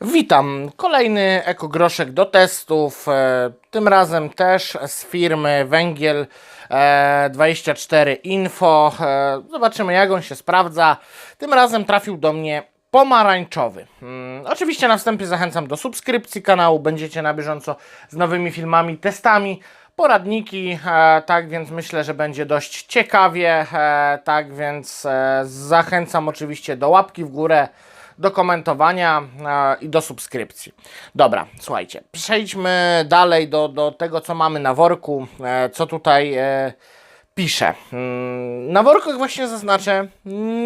Witam. Kolejny ekogroszek do testów. e, Tym razem też z firmy Węgiel e, 24 Info. E, Zobaczymy jak on się sprawdza. Tym razem trafił do mnie pomarańczowy. Mm, Oczywiście na wstępie zachęcam do subskrypcji kanału. Będziecie na bieżąco z nowymi filmami, testami. Poradniki, e, tak więc myślę, że będzie dość ciekawie. E, tak więc e, zachęcam oczywiście do łapki w górę, do komentowania e, i do subskrypcji. Dobra, słuchajcie, przejdźmy dalej do, do tego, co mamy na worku, e, co tutaj e, pisze. Mm, Na workach właśnie zaznaczę,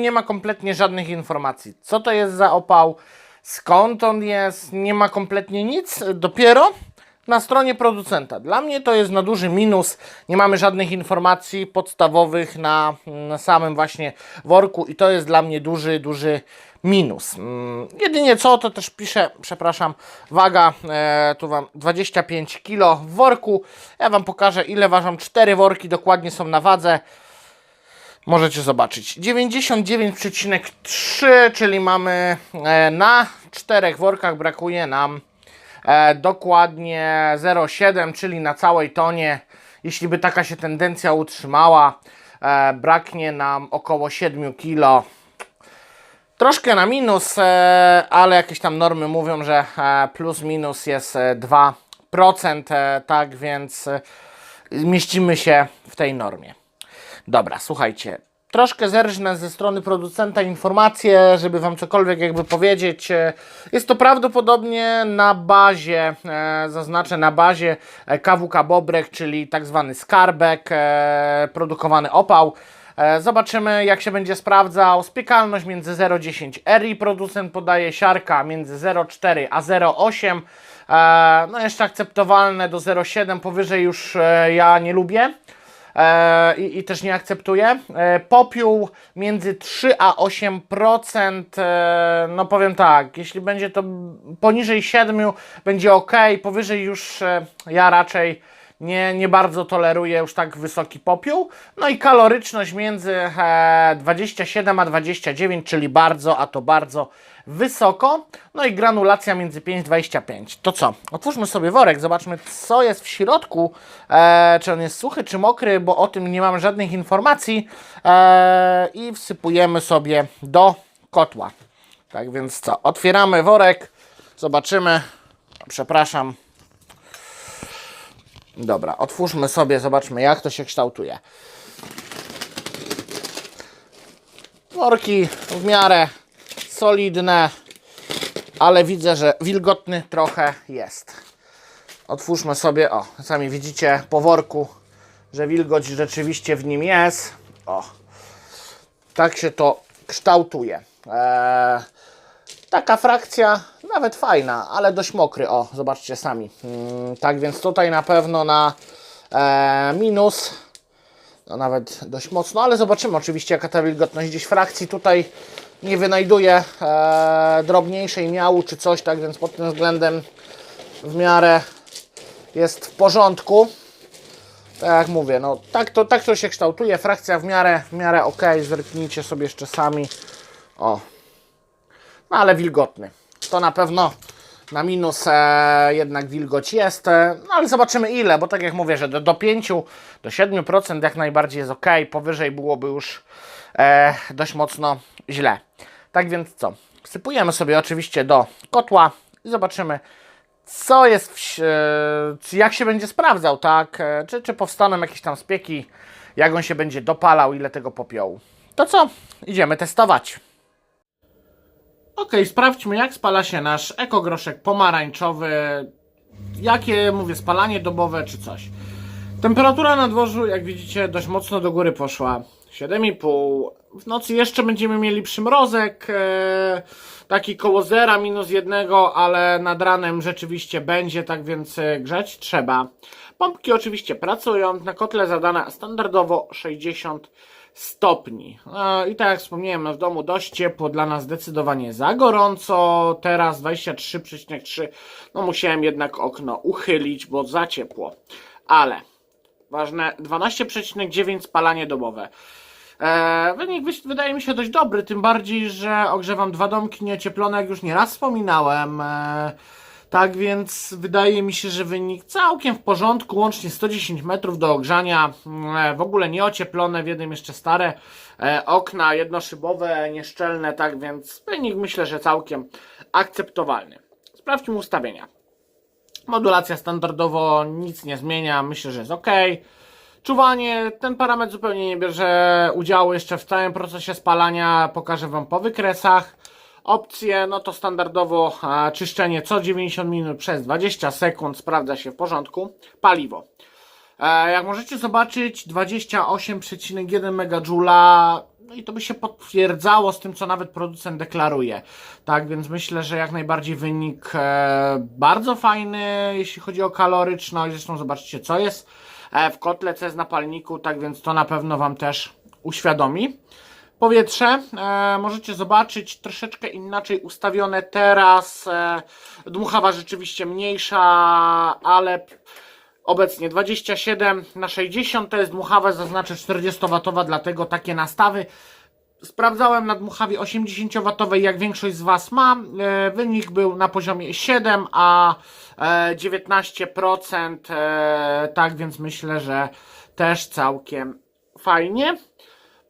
nie ma kompletnie żadnych informacji. Co to jest za opał, skąd on jest, nie ma kompletnie nic. Dopiero na stronie producenta. Dla mnie to jest na duży minus. Nie mamy żadnych informacji podstawowych na, na samym właśnie worku i to jest dla mnie duży, duży minus. Mm, Jedynie co, to też piszę, przepraszam, waga, e, tu Wam 25 kg w worku. Ja Wam pokażę ile ważą cztery worki, dokładnie są na wadze. Możecie zobaczyć. 99,3, czyli mamy e, na czterech workach brakuje nam dokładnie 0,7, czyli na całej tonie. Jeśli by taka się tendencja utrzymała, e, braknie nam około 7 kg. Troszkę na minus, e, ale jakieś tam normy mówią, że e, plus minus jest e, 2%, e, tak więc e, mieścimy się w tej normie. Dobra, słuchajcie. Troszkę zerżnę ze strony producenta informacje, żeby Wam cokolwiek jakby powiedzieć. E, Jest to prawdopodobnie na bazie, e, zaznaczę na bazie e, KWK Bobrek, czyli tak zwany skarbek, e, produkowany opał. E, Zobaczymy jak się będzie sprawdzał. Spiekalność między 0,10 RI producent podaje, siarka między 0,4 a 0,8. E, No jeszcze akceptowalne do 0,7, powyżej już e, ja nie lubię e, i, i też nie akceptuję. E, popiół między 3 a 8%, e, no powiem tak, jeśli będzie to poniżej 7 będzie ok, powyżej już e, ja raczej nie, nie bardzo toleruję już tak wysoki popiół. No i kaloryczność między e, 27 a 29, czyli bardzo, a to bardzo wysoko. No i granulacja między 5,25. To co? Otwórzmy sobie worek, zobaczmy co jest w środku. E, czy on jest suchy, czy mokry, bo o tym nie mam żadnych informacji. E, I wsypujemy sobie do kotła. Tak więc co? Otwieramy worek, zobaczymy. Przepraszam. Dobra, otwórzmy sobie, zobaczmy jak to się kształtuje. Worki w miarę solidne, ale widzę, że wilgotny trochę jest. Otwórzmy sobie, o, sami widzicie po worku, że wilgoć rzeczywiście w nim jest. O, tak się to kształtuje. Eee, taka frakcja nawet fajna, ale dość mokry. O, zobaczcie sami. Mm, tak więc tutaj na pewno na e, minus. No nawet dość mocno, ale zobaczymy oczywiście jaka ta wilgotność gdzieś frakcji tutaj nie wynajduję e, drobniejszej miału czy coś, tak więc pod tym względem w miarę jest w porządku. Tak jak mówię, no tak to, tak to się kształtuje, frakcja w miarę, w miarę ok, zerknijcie sobie jeszcze sami. O, no ale wilgotny. To na pewno na minus e, jednak wilgoć jest, e, no ale zobaczymy ile, bo tak jak mówię, że do, do 5, do 7% jak najbardziej jest ok, powyżej byłoby już e, dość mocno źle. Tak więc co? Wsypujemy sobie oczywiście do kotła i zobaczymy co jest, w, e, jak się będzie sprawdzał, tak? E, Czy, czy powstaną jakieś tam spieki, jak on się będzie dopalał, ile tego popiołu. To co? Idziemy testować. Ok, sprawdźmy jak spala się nasz ekogroszek pomarańczowy. Jakie, mówię, spalanie dobowe czy coś. Temperatura na dworzu, jak widzicie, dość mocno do góry poszła. 7,5. W nocy jeszcze będziemy mieli przymrozek, e, taki koło zera, minus jednego, ale nad ranem rzeczywiście będzie, tak więc e, grzać trzeba. Pompki oczywiście pracują, na kotle zadana standardowo 60 stopni. E, I tak jak wspomniałem, no w domu dość ciepło, dla nas zdecydowanie za gorąco. Teraz 23,3. No musiałem jednak okno uchylić, bo za ciepło. Ale ważne 12,9 spalanie dobowe. E, wynik wydaje mi się dość dobry, tym bardziej, że ogrzewam dwa domki nieocieplone, jak już nieraz wspominałem. E, tak więc wydaje mi się, że wynik całkiem w porządku, łącznie 110 metrów do ogrzania, e, w ogóle nieocieplone, w jednym jeszcze stare e, okna jednoszybowe, nieszczelne, tak więc wynik myślę, że całkiem akceptowalny. Sprawdźmy ustawienia. Modulacja standardowo nic nie zmienia, myślę, że jest ok. Czuwanie, ten parametr zupełnie nie bierze udziału jeszcze w całym procesie spalania, pokażę Wam po wykresach. Opcje, no to standardowo czyszczenie co 90 minut przez 20 sekund, sprawdza się w porządku. Paliwo. E, jak możecie zobaczyć, 28,1 MJ, no i to by się potwierdzało z tym, co nawet producent deklaruje. Tak więc myślę, że jak najbardziej wynik e, bardzo fajny, jeśli chodzi o kaloryczność. Zresztą zobaczcie, co jest e, w kotle, co jest na palniku, tak więc to na pewno Wam też uświadomi. Powietrze e, możecie zobaczyć troszeczkę inaczej ustawione teraz. E, dmuchawa rzeczywiście mniejsza, ale obecnie 27 na 60 to jest dmuchawa, zaznaczę 40W, dlatego takie nastawy. Sprawdzałem na dmuchawie 80W, jak większość z Was ma. E, wynik był na poziomie 7, a e, 19%. E, tak więc myślę, że też całkiem fajnie.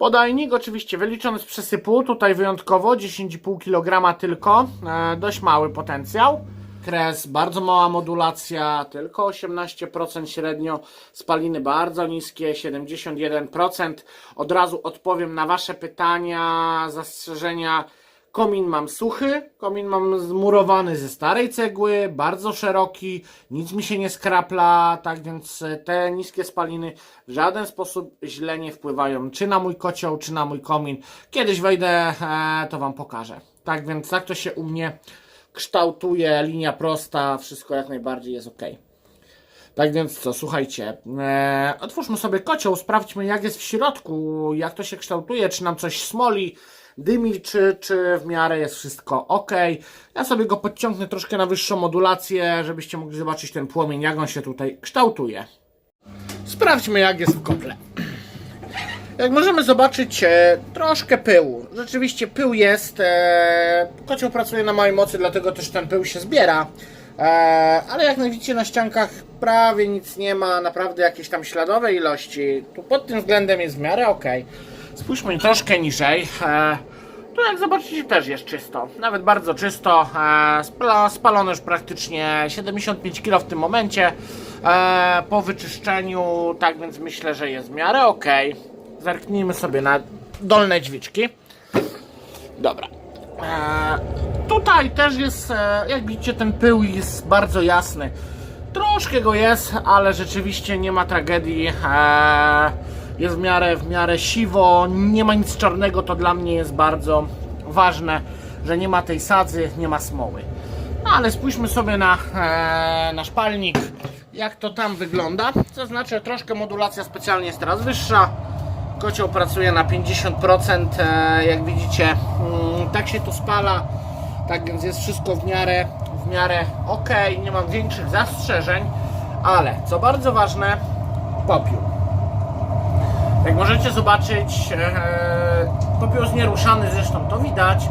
Podajnik oczywiście wyliczony z przesypu, tutaj wyjątkowo 10,5 kg tylko, e, dość mały potencjał. Kres, bardzo mała modulacja, tylko 18% średnio, spaliny bardzo niskie, 71%. Od razu odpowiem na Wasze pytania, zastrzeżenia. Komin mam suchy, komin mam zmurowany ze starej cegły, bardzo szeroki, nic mi się nie skrapla, tak więc e, te niskie spaliny w żaden sposób źle nie wpływają, czy na mój kocioł, czy na mój komin. Kiedyś wejdę, e, to Wam pokażę. Tak więc tak to się u mnie kształtuje, linia prosta, wszystko jak najbardziej jest ok. Tak więc co, słuchajcie, e, otwórzmy sobie kocioł, sprawdźmy jak jest w środku, jak to się kształtuje, czy nam coś smoli, dymi, czy, czy w miarę jest wszystko ok. Ja sobie go podciągnę troszkę na wyższą modulację, żebyście mogli zobaczyć ten płomień, jak on się tutaj kształtuje. Sprawdźmy jak jest w kotle. Jak możemy zobaczyć, e, troszkę pyłu. Rzeczywiście pył jest. E, kocioł pracuje na małej mocy, dlatego też ten pył się zbiera. E, ale jak widzicie na ściankach prawie nic nie ma, naprawdę jakieś tam śladowe ilości. Tu pod tym względem jest w miarę ok. Spójrzmy troszkę niżej. E, tu jak zobaczycie też jest czysto, nawet bardzo czysto. E, spala, spalono już praktycznie 75 kg w tym momencie. E, po wyczyszczeniu, tak więc myślę, że jest w miarę ok. Zerknijmy sobie na dolne drzwiczki. Dobra. Tutaj też jest, jak widzicie, ten pył jest bardzo jasny. Troszkę go jest, ale rzeczywiście nie ma tragedii. E, jest w miarę, w miarę siwo, nie ma nic czarnego, to dla mnie jest bardzo ważne, że nie ma tej sadzy, nie ma smoły. No ale spójrzmy sobie na e, nasz palnik, jak to tam wygląda. Zaznaczę, troszkę modulacja specjalnie jest teraz wyższa. Kocioł pracuje na 50%, e, jak widzicie, mm, tak się to spala, tak więc jest wszystko w miarę, w miarę ok, nie mam większych zastrzeżeń, ale co bardzo ważne, popiół. Jak możecie zobaczyć, e, popiół jest nieruszany, zresztą to widać,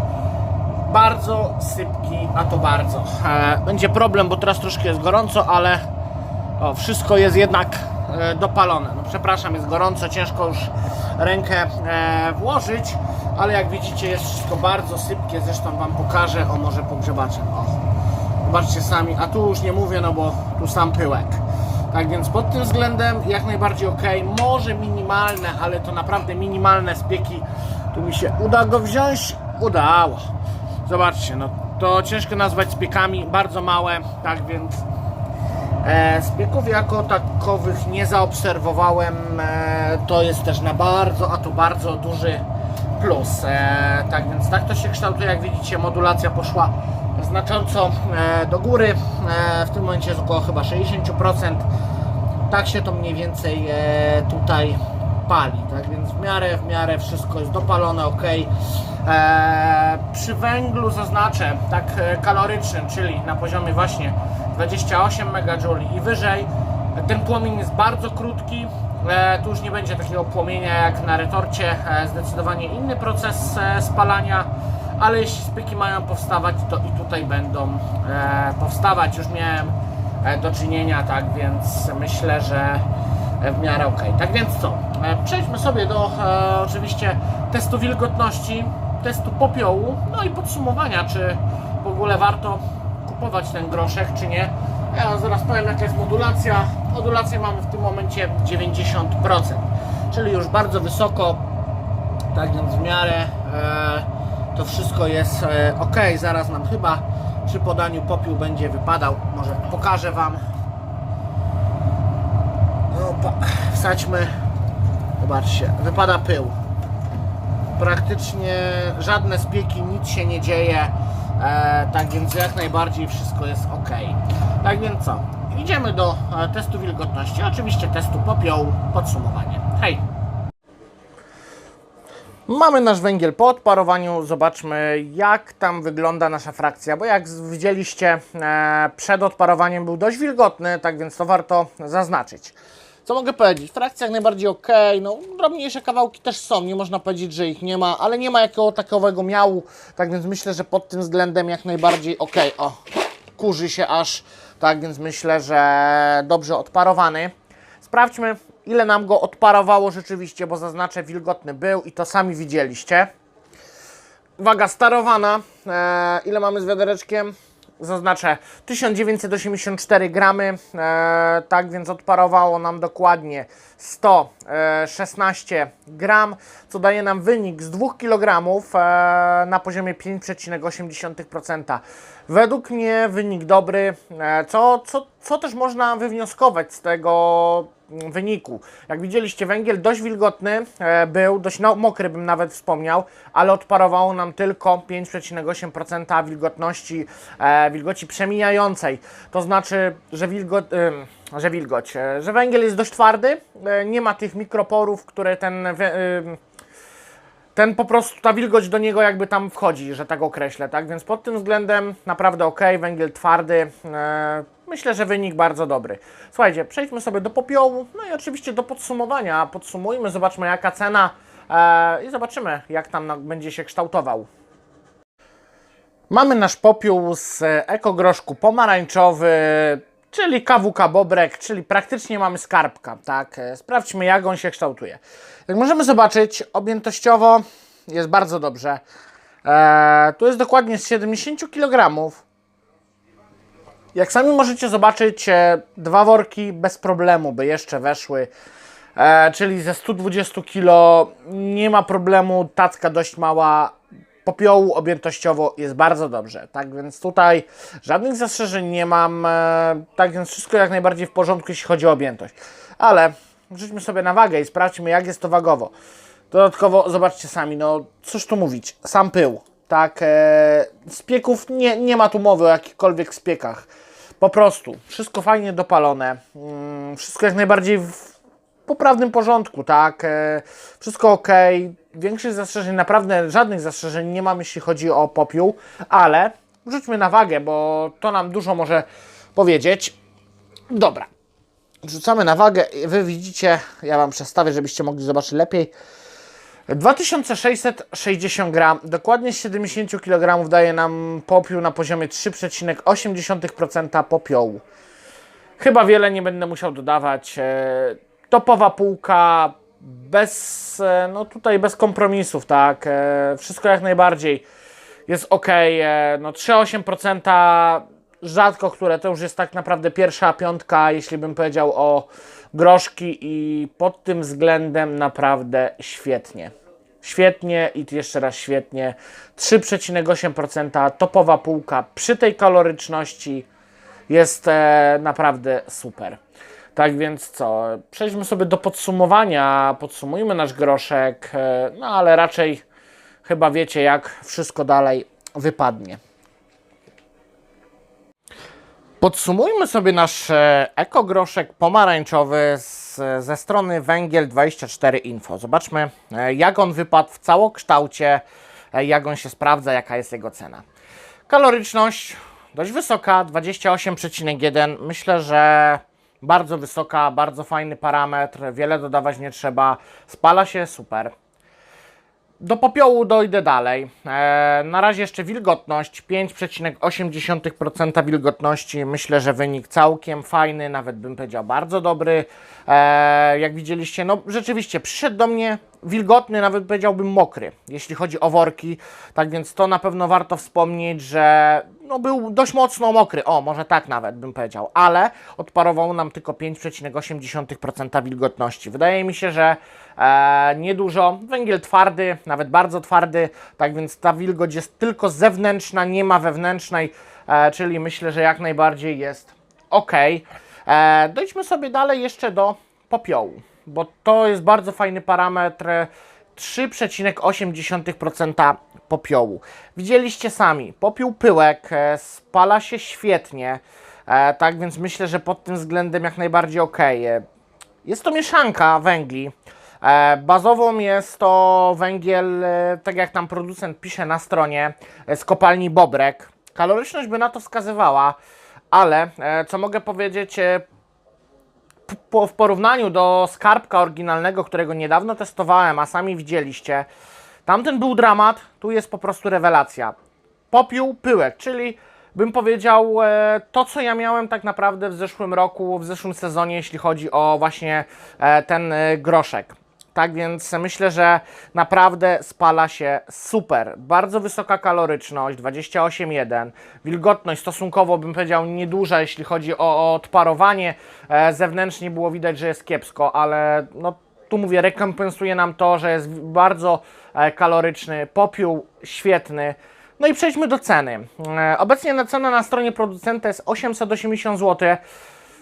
bardzo sypki, a to bardzo. E, będzie problem, bo teraz troszkę jest gorąco, ale o, wszystko jest jednak e, dopalone. No, przepraszam, jest gorąco, ciężko już rękę e, włożyć, ale jak widzicie jest wszystko bardzo sypkie, zresztą Wam pokażę, o może pogrzebaczem, o. Zobaczcie sami, a tu już nie mówię, no bo tu sam pyłek. Tak więc pod tym względem jak najbardziej ok, może minimalne, ale to naprawdę minimalne spieki. Tu mi się uda go wziąć, udało. Zobaczcie, no to ciężko nazwać spiekami, bardzo małe, tak więc E, Spieków jako takowych nie zaobserwowałem. E, to jest też na bardzo, a to bardzo duży plus. E, tak więc tak to się kształtuje. Jak widzicie, modulacja poszła znacząco e, do góry. E, w tym momencie jest około chyba 60%. Tak się to mniej więcej e, tutaj pali. Tak więc w miarę, w miarę wszystko jest dopalone, ok. Przy węglu zaznaczę tak kalorycznym, czyli na poziomie właśnie 28 MJ i wyżej. Ten płomień jest bardzo krótki, tu już nie będzie takiego płomienia jak na retorcie, zdecydowanie inny proces spalania, ale jeśli spyki mają powstawać, to i tutaj będą e, powstawać. Już miałem e, do czynienia, tak więc myślę, że w miarę ok. Tak więc co? E, przejdźmy sobie do e, oczywiście testu wilgotności, testu popiołu, no i podsumowania, czy w ogóle warto kupować ten groszek, czy nie. Ja zaraz powiem, jaka jest modulacja. Modulację mamy w tym momencie 90%, czyli już bardzo wysoko, tak więc w miarę e, to wszystko jest e, ok. Zaraz nam chyba przy podaniu popiół będzie wypadał. Może pokażę Wam. Opa, wsadźmy. Zobaczcie, wypada pył. Praktycznie żadne spieki, nic się nie dzieje. E, tak więc jak najbardziej wszystko jest ok. Tak więc co? Idziemy do e, testu wilgotności, oczywiście testu popiołu, podsumowanie. Hej! Mamy nasz węgiel po odparowaniu. Zobaczmy, jak tam wygląda nasza frakcja, bo jak widzieliście, e, przed odparowaniem był dość wilgotny, tak więc to warto zaznaczyć. Co mogę powiedzieć? Frakcja jak najbardziej ok, no drobniejsze kawałki też są, nie można powiedzieć, że ich nie ma, ale nie ma jakiego takowego miału, tak więc myślę, że pod tym względem jak najbardziej ok. O, kurzy się aż, tak więc myślę, że dobrze odparowany. Sprawdźmy, ile nam go odparowało rzeczywiście, bo zaznaczę, wilgotny był i to sami widzieliście. Waga starowana. E, ile mamy z wiadereczkiem? Zaznaczę 1984 gramy. E, tak więc odparowało nam dokładnie 116 gram, co daje nam wynik z 2 kg e, na poziomie 5,8%. Według mnie wynik dobry, e, co, co, co też można wywnioskować z tego wyniku. Jak widzieliście, węgiel dość wilgotny e, był, dość no, mokry bym nawet wspomniał, ale odparowało nam tylko 5,8% wilgotności, e, wilgoci przemijającej. To znaczy, że wilgot, ym, że wilgoć, e, że węgiel jest dość twardy, e, nie ma tych mikroporów, które ten ten po prostu, ta wilgoć do niego jakby tam wchodzi, że tak określę, tak? Więc pod tym względem naprawdę ok, węgiel twardy. Myślę, że wynik bardzo dobry. Słuchajcie, przejdźmy sobie do popiołu, no i oczywiście do podsumowania. Podsumujmy, zobaczmy jaka cena e, i zobaczymy jak tam będzie się kształtował. Mamy nasz popiół z ekogroszku pomarańczowy, czyli kawuka bobrek, czyli praktycznie mamy skarbka, tak? E, Sprawdźmy jak on się kształtuje. Jak możemy zobaczyć, objętościowo jest bardzo dobrze. E, tu jest dokładnie z 70 kg. Jak sami możecie zobaczyć, e, dwa worki bez problemu by jeszcze weszły. E, czyli ze 120 kg nie ma problemu, tacka dość mała, popiołu objętościowo jest bardzo dobrze. Tak więc tutaj żadnych zastrzeżeń nie mam, e, tak więc wszystko jak najbardziej w porządku, jeśli chodzi o objętość. Ale rzućmy sobie na wagę i sprawdźmy, jak jest to wagowo. Dodatkowo zobaczcie sami, no cóż tu mówić, sam pył, tak, e, spieków nie, nie ma tu mowy o jakichkolwiek spiekach. Po prostu, wszystko fajnie dopalone, mm, wszystko jak najbardziej w poprawnym porządku, tak, e, wszystko ok, większych zastrzeżeń, naprawdę żadnych zastrzeżeń nie mam, jeśli chodzi o popiół, ale rzućmy na wagę, bo to nam dużo może powiedzieć. Dobra, Rzucamy na wagę. Wy widzicie, ja Wam przestawię, żebyście mogli zobaczyć lepiej. 2660 gram, dokładnie z 70 kg daje nam popiół na poziomie 3,8% popiołu. Chyba wiele nie będę musiał dodawać. E, Topowa półka, bez, e, no tutaj bez kompromisów, tak. E, Wszystko jak najbardziej jest ok. No 3,8% rzadko, które to już jest tak naprawdę pierwsza piątka, jeśli bym powiedział o groszki i pod tym względem naprawdę świetnie. Świetnie i jeszcze raz świetnie. 3,8% topowa półka przy tej kaloryczności jest e, naprawdę super. Tak więc co, przejdźmy sobie do podsumowania, podsumujmy nasz groszek, e, no ale raczej chyba wiecie jak wszystko dalej wypadnie. Podsumujmy sobie nasz e, ekogroszek pomarańczowy z, ze strony Węgiel24 Info. Zobaczmy, e, jak on wypadł w całokształcie, e, jak on się sprawdza, jaka jest jego cena. Kaloryczność dość wysoka, 28,1. Myślę, że Bardzo wysoka, bardzo fajny parametr, wiele dodawać nie trzeba, spala się super. Do popiołu dojdę dalej. E, na razie jeszcze wilgotność 5,8% wilgotności. Myślę, że wynik całkiem fajny, nawet bym powiedział bardzo dobry. E, jak widzieliście, no rzeczywiście przyszedł do mnie wilgotny, nawet powiedziałbym mokry, jeśli chodzi o worki. Tak więc to na pewno warto wspomnieć, że no, był dość mocno mokry. O, może tak nawet bym powiedział, ale odparował nam tylko 5,8% wilgotności. Wydaje mi się, że niedużo. Węgiel twardy, nawet bardzo twardy, tak więc ta wilgoć jest tylko zewnętrzna, nie ma wewnętrznej, e, czyli myślę, że jak najbardziej jest ok. E, dojdźmy sobie dalej jeszcze do popiołu, bo to jest bardzo fajny parametr. e, 3,8% popiołu. Widzieliście sami, popiół pyłek e, spala się świetnie, e, tak więc myślę, że pod tym względem jak najbardziej ok. E, jest to mieszanka węgli. E, bazową jest to węgiel, e, tak jak tam producent pisze na stronie, e, z kopalni Bobrek. Kaloryczność by na to wskazywała, ale co mogę powiedzieć, w porównaniu do skarbka oryginalnego, którego niedawno testowałem, a sami widzieliście, tamten był dramat, tu jest po prostu rewelacja. Popiół, pyłek, czyli bym powiedział to, co ja miałem tak naprawdę w zeszłym roku, w zeszłym sezonie, jeśli chodzi o właśnie ten groszek. Tak więc myślę, że naprawdę spala się super. Bardzo wysoka kaloryczność, 28,1. Wilgotność stosunkowo bym powiedział nieduża, jeśli chodzi o, o odparowanie. E, zewnętrznie było widać, że jest kiepsko, ale no, tu mówię, rekompensuje nam to, że jest bardzo e, kaloryczny. Popiół świetny. No i przejdźmy do ceny. E, obecnie na cena na stronie producenta jest 880 zł.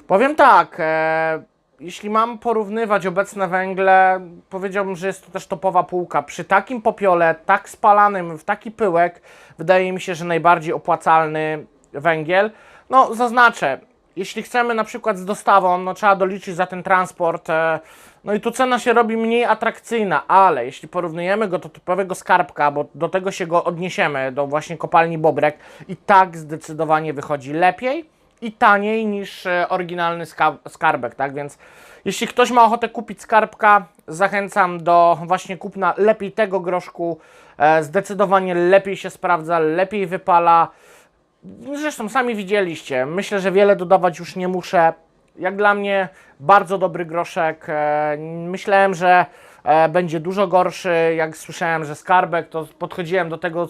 Powiem tak, e, jeśli mam porównywać obecne węgle, powiedziałbym, że jest to też topowa półka. Przy takim popiole, tak spalanym, w taki pyłek, wydaje mi się, że najbardziej opłacalny węgiel. No, zaznaczę, jeśli chcemy na przykład z dostawą, no trzeba doliczyć za ten transport. E, no i tu cena się robi mniej atrakcyjna, ale jeśli porównujemy go do typowego skarbka, bo do tego się go odniesiemy, do właśnie kopalni Bobrek, i tak zdecydowanie wychodzi lepiej i taniej niż e, oryginalny ska- skarbek, tak? Więc jeśli ktoś ma ochotę kupić skarbka, zachęcam do właśnie kupna lepiej tego groszku. E, zdecydowanie lepiej się sprawdza, lepiej wypala. Zresztą sami widzieliście. Myślę, że wiele dodawać już nie muszę. Jak dla mnie bardzo dobry groszek. E, Myślałem, że będzie dużo gorszy. Jak słyszałem, że skarbek, to podchodziłem do tego,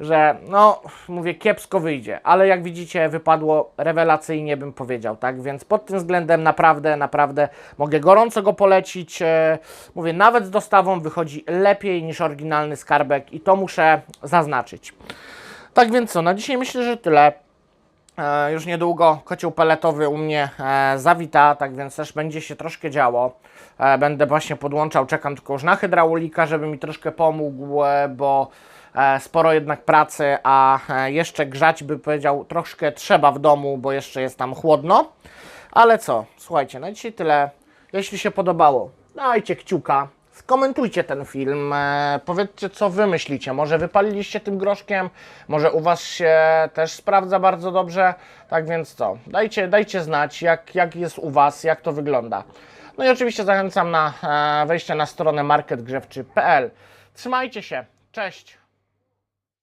że no, mówię, kiepsko wyjdzie. Ale jak widzicie, wypadło rewelacyjnie, bym powiedział. Tak więc pod tym względem naprawdę, naprawdę mogę gorąco go polecić. E, Mówię, nawet z dostawą wychodzi lepiej niż oryginalny skarbek i to muszę zaznaczyć. Tak więc co, na dzisiaj myślę, że tyle. E, już niedługo kocioł peletowy u mnie e, zawita, tak więc też będzie się troszkę działo. E, będę właśnie podłączał, czekam tylko już na hydraulika, żeby mi troszkę pomógł, e, bo e, sporo jednak pracy, a jeszcze grzać by powiedział troszkę trzeba w domu, bo jeszcze jest tam chłodno. Ale co, słuchajcie, na dzisiaj tyle. Jeśli się podobało, dajcie kciuka, skomentujcie ten film, powiedzcie co wy myślicie. Może wypaliliście tym groszkiem, może u was się też sprawdza bardzo dobrze. Tak więc co, dajcie, dajcie znać, jak, jak jest u was, jak to wygląda. No i oczywiście zachęcam na e, wejście na stronę marketgrzewczy.pl. Trzymajcie się, cześć!